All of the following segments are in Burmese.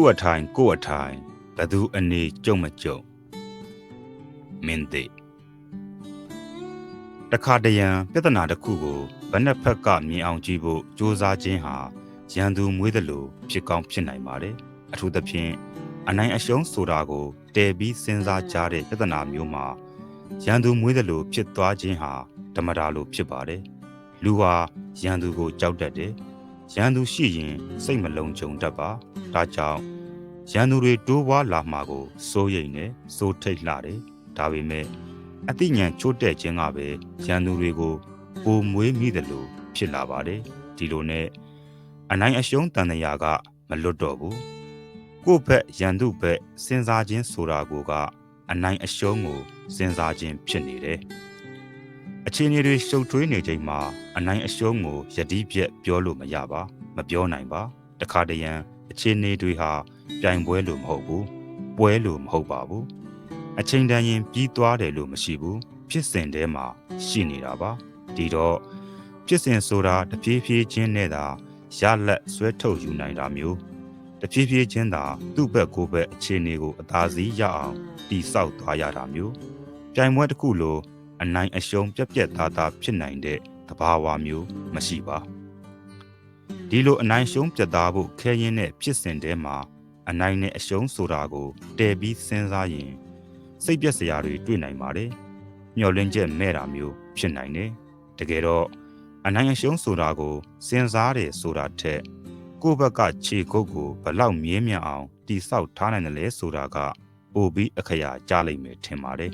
သူ့အထိုင်ကိုယ့်အထိုင်ဘသူအနေကြုံမကြုံမင်းသိတခါတရံပြဿနာတစ်ခုကိုဘယ်နှစ်ဖက်ကမြင်အောင်ကြည့်ဖို့စ조사ခြင်းဟာရန်သူမွေးသလိုဖြစ်ကောင်းဖြစ်နိုင်ပါတယ်အထူးသဖြင့်အနိုင်အရှုံးဆိုတာကိုတည်ပြီးစဉ်းစားကြတဲ့ပြဿနာမျိုးမှာရန်သူမွေးသလိုဖြစ်သွားခြင်းဟာဓမ္မတာလိုဖြစ်ပါတယ်လူဟာရန်သူကိုကြောက်တတ်တယ် ရန်သူရှိရင်စိတ်မလုံးကြုံတတ်ပါဒါကြောင့်ရန်သူတွေတိုးပွားလာမှာကိုစိုးရိမ်နေစိုးထိတ်လှတယ်ဒါပေမဲ့အသိဉာဏ်ချို့တဲ့ခြင်းကပဲရန်သူတွေကိုပိုမွေးမိတယ်လို့ဖြစ်လာပါတယ်ဒီလိုနဲ့အနိုင်အရှုံးတန်တရာကမလွတ်တော့ဘူးကိုယ့်ဘက်ရန်သူဘက်စဉ်းစားခြင်းဆိုတာကိုကအနိုင်အရှုံးကိုစဉ်းစားခြင်းဖြစ်နေတယ် အခြေအနေတွေရှုပ်ထွေးနေချိန်မှာအနိုင်အရှုံးကိုယတိပြက်ပြောလို့မရပါ မပြောနိုင်ပါတခါတရံအခြေအနေတွေဟာပြိုင်ပွဲလို့မဟုတ်ဘူးပွဲလို့မဟုတ်ပါဘူးအချိန်တန်ရင်ပြီးသွားတယ်လို့မရှိဘူးဖြစ်စဉ်ထဲမှာရှိနေတာပါဒီတော့ဖြစ်စဉ်ဆိုတာတပြေးပြေးချင်းနဲ့သာရလက်ဆွဲထုတ်ယူနိုင်တာမျိုးတပြေးပြေးချင်းသာသူ့ဘက်ကိုယ်ဘက်အခြေအနေကိုအသာစီးရအောင်တိဆောက်သွားရတာမျိုးပြိုင်ပွဲတစ်ခုလို အနိုင်အရှုံးပြက်ပြက်သားသားဖြစ်နိုင်တဲ့သဘာဝမျိုးမရှိပါဒီလိုအနိုင်ရှုံးပြတ်သားဖို့ခဲရင်တဲ့ဖြစ်စဉ်တဲမှာအနိုင်နဲ့အရှုံးဆိုတာကိုတည်ပြီးစဉ်းစားရင်စိတ်ပြက်စရာတွေတွေ့နိုင်ပါတယ်မျောလင်းချက်မဲ့တာမျိုးဖြစ်နိုင်တယ်တကယ်တော့အနိုင်အရှုံးဆိုတာကိုစဉ်းစားတယ်ဆိုတာထက်ကိုယ့်ဘက်ကခြေကုပ်ကိုဘလောက်မြဲမြံအောင်တိဆောက်ထားနိုင်တယ်လဲဆိုတာကပိုပြီးအခရာကြားလိမ့်မယ်ထင်ပါတယ်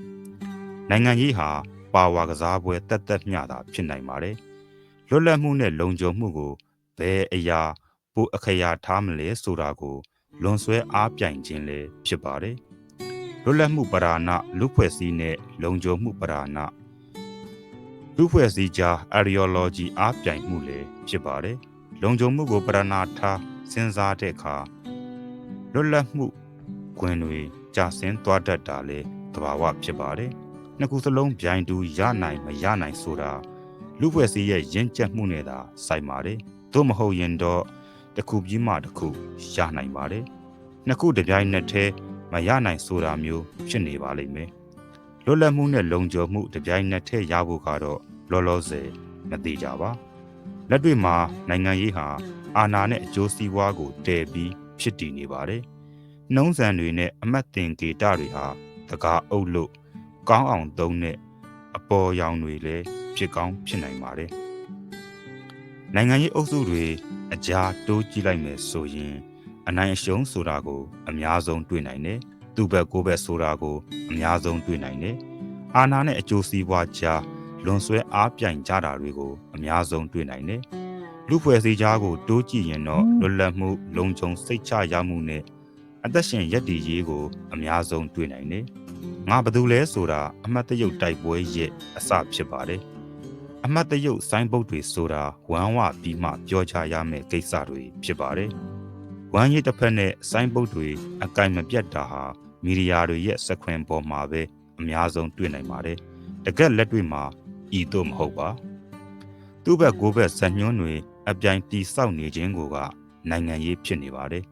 နိုင်ငံကြီးဟာ ပါဝါကစားပွဲတက်တက်မျှတာဖြစ်နိုင်ပါတယ်လွတ်လပ်မှုနဲ့လုံခြုံမှုကိုဘယ်အရာပိုအခရာထားမလဲဆိုတာကိုလွန်ဆွဲအားပြိုင်ခြင်းလည်းဖြစ်ပါတယ်လွတ်လပ်မှုပရာဏလူဖွဲ့စည်းနဲ့လုံခြုံမှုပရာဏလူဖွဲ့စည်းကြား ideology အားပြိုင်မှုလည်းဖြစ်ပါတယ်လုံခြုံမှုကိုပရဏာထားစဉ်းစားတဲ့အခါလွတ်လပ်မှုခွင်တွေကြာဆင်းသွားတတ်တာလေသဘာဝဖြစ်ပါတယ် နှစ်ခုစလုံးပြိုင်တူရနိုင်မရနိုင်ဆိုတာလူဖွဲ့စည်းရဲ့ရင့်ကျက်မှုနဲ့သာဆိုင်ပါတယ်သို့မဟုတ်ရင်တော့တစ်ခုပြီးမှတစ်ခုရနိုင်ပါတယ်နှစ်ခုတပြိုင်နက်တည်းမရနိုင်ဆိုတာမျိုးဖြစ်နေပါလိမ့်မယ်လွတ်လပ်မှုနဲ့လုံခြုံမှုတပြိုင်နက်တည်းရဖို့ကတော့လောလောဆယ်မသေးကြပါလက်တွေ့မှာနိုင်ငံရေးဟာအာဏာနဲ့အကျိုးစီးပွားကိုတည်ပြီးဖြစ်တည်နေပါတယ်နှုံးစံတွေနဲ့အမတ်တင်ကေတာတွေဟာတကားအုပ်လို့ ကောင်းအောင်သုံးတဲ့အပေါ်ရောင်တွေလည်းဖြစ်ကောင်းဖြစ်နိုင်ပါတယ်နိုင်ငံရေးအုပ်စုတွေအကြားတိုးကြည့်လိုက်မယ်ဆိုရင် အနိုင်အရှုံးဆိုတာကို အများဆုံးတွေ့နိုင်တယ်သူ့ဘက်ကိုယ့်ဘက်ဆိုတာကိုအများဆုံးတွေ့နိုင်တယ်အာဏာနဲ့အကျိုးစီးပွားကြားလွန်ဆွဲအားပြိုင်ကြတာတွေကိုအများဆုံးတွေ့နိုင်တယ်လူဖွဲ့စည်းကြားကိုတိုးကြည့်ရင်တော့လွတ်လပ်မှုလုံခြုံစိတ်ချရမှုနဲ့အသက်ရှင်ရည်တည်ရေးကို အများဆုံးတွေ့နိုင်တယ် ငါဘသူလဲဆိုတာအမတ်တရုတ်တိုက်ပွဲရဲ့အစဖြစ်ပါတယ်အမတ်တရုတ်ဆိုင်းပုတ်တွေဆိုတာဝမ်းဝပြီးမှပြောချရမယ့်ကိစ္စတွေဖြစ်ပါတယ်ဝမ်းရည်တစ်ဖက်နဲ့ဆိုင်းပုတ်တွေအကင်မပြတ်တာဟာမီဒီယာတွေရဲ့စခွင်ပေါ်မှာပဲအများဆုံးတွေ့နိုင်ပါတယ်တကက်လက်တွေ့မှာဤသို့မဟုတ်ပါသူ့ဘက်ကိုဘက်ဇညွန်းတွေအပြိုင်တီဆောက်နေခြင်းကိုကနိုင်ငံရေးဖြစ်နေပါတယ်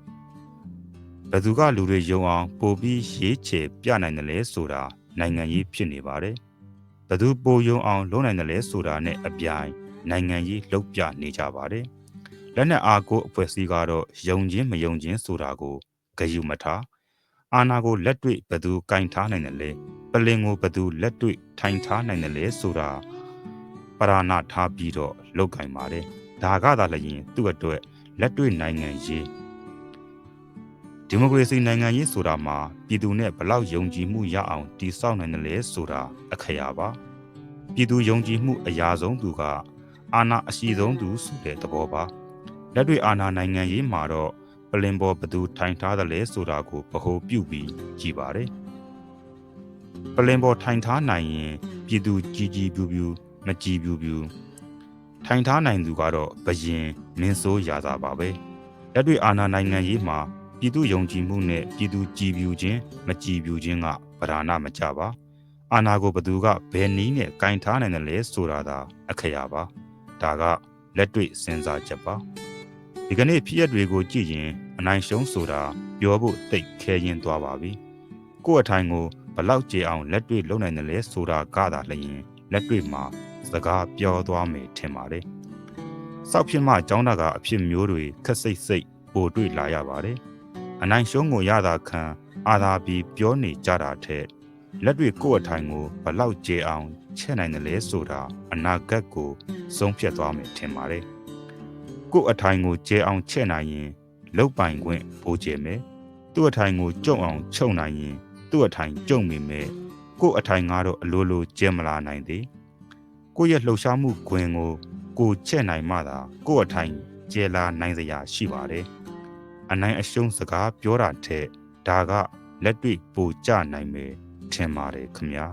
ဘသူကလူတွေယုံအောင်ပိုပြီးရေးချယ်ပြနိုင်တယ်လဲဆိုတာနိုင်ငံရေးဖြစ်နေပါတယ်ဘသူပိုယုံအောင်လုပ်နိုင်တယ်လဲဆိုတာနဲ့အပြိုင်နိုင်ငံရေးလှုပ်ပြနေကြပါတယ်လက်နက်အားကိုအဖွဲ့အစည်းကတော့ယုံခြင်းမယုံခြင်းဆိုတာကိုဂယုမထားအာနာကိုလက်တွေ့ဘသူကင်ထားနိုင်တယ်လဲပလင်ကိုဘသူလက်တွေ့ထိုင်ထားနိုင်တယ်လဲဆိုတာပရာဏထားပြီးတော့လောက်ကင်ပါတယ်ဒါကသာလျင်သူ့အတွက်လက်တွေ့နိုင်ငံရေး ဒီမိုကရေစီနိုင်ငံရေးဆိုတာမှာပြည်သူနဲ့ဘလောက်ယုံကြည်မှုရအောင်တည်ဆောက်နိုင်တယ်လဲဆိုတာအခရာပါပြည်သူယုံကြည်မှုအရာဆုံးသူကအာဏာအရှိဆုံးသူဆိုတဲ့သဘောပါလက်တွေ့အာဏာနိုင်ငံရေးမှာတော့ပလင်ပေါ်ဘသူထိုင်ထားတယ်လဲဆိုတာကိုဗဟိုပြုပြီးကြည်ပါတယ်ပလင်ပေါ်ထိုင်ထားနိုင်ရင်ပြည်သူကြည်ကြည်ပြူပြူမကြည်ပြူပြူထိုင်ထားနိုင်သူကတော့ဘယင်မင်းဆိုးရာသာပါပဲလက်တွေ့အာဏာနိုင်ငံရေးမှာ ပြည်သူယုံကြည်မှုနဲ့ပြည်သူကြည်ပြူခြင်းမကြည်ပြူခြင်းကဗราဏမကြပါအာဏာကိုဘသူကဘယ်နည်းနဲ့ကင်ထားနိုင်တယ်လဲဆိုတာသာအခရာပါဒါကလက်တွေ့စဉ်းစားချက်ပါဒီကနေ့ဖြစ်ရက်တွေကိုကြည့်ရင်အနိုင်ရှုံးဆိုတာပြောဖို့တိတ်ခဲရင်သွားပါပြီကိုယ့်အထိုင်ကိုဘလောက်ကြေအောင်လက်တွေ့လုံနိုင်တယ်လဲဆိုတာကသာလျင်လက်တွေ့မှာစကားပြောသွားမယ်ထင်ပါတယ်စောက်ဖြစ်မှကျောင်းသားကအဖြစ်မျိုးတွေခက်စိတ်စိတ်ပိုတွေ့လာရပါတယ် အနိုင်ရှုံးကိုရတာခံအာသာပြီးပြောနေကြတာထက်လက်တွေ့ကိုယ့်အထိုင်ကိုဘလောက်ကြေအောင်ချက်နိုင်တယ်လဲဆိုတာအနာဂတ်ကိုဆုံးဖြတ်သွားမယ်ထင်ပါတယ်ကိုယ့်အထိုင်ကိုကြေအောင်ချက်နိုင်ရင်လုတ်ပိုင်ခွင့်ပိုကျဲမယ်သူ့အထိုင်ကိုကြုံအောင်ချုပ်နိုင်ရင်သူ့အထိုင်ကြုံမိမယ်ကိုယ့်အထိုင်ကတော့အလိုလိုကျဲမလာနိုင်သေးကိုယ့်ရဲ့လှုပ်ရှားမှုခွင်ကိုကိုချက်နိုင်မှသာကိုယ့်အထိုင်ကျဲလာနိုင်စရာရှိပါတယ် အနိုင်အရှုံးစကားပြောတာထက်ဒါကလက်တွေ့ပိုကြနိုင်မယ်ထင်ပါတယ်ခင်ဗျာ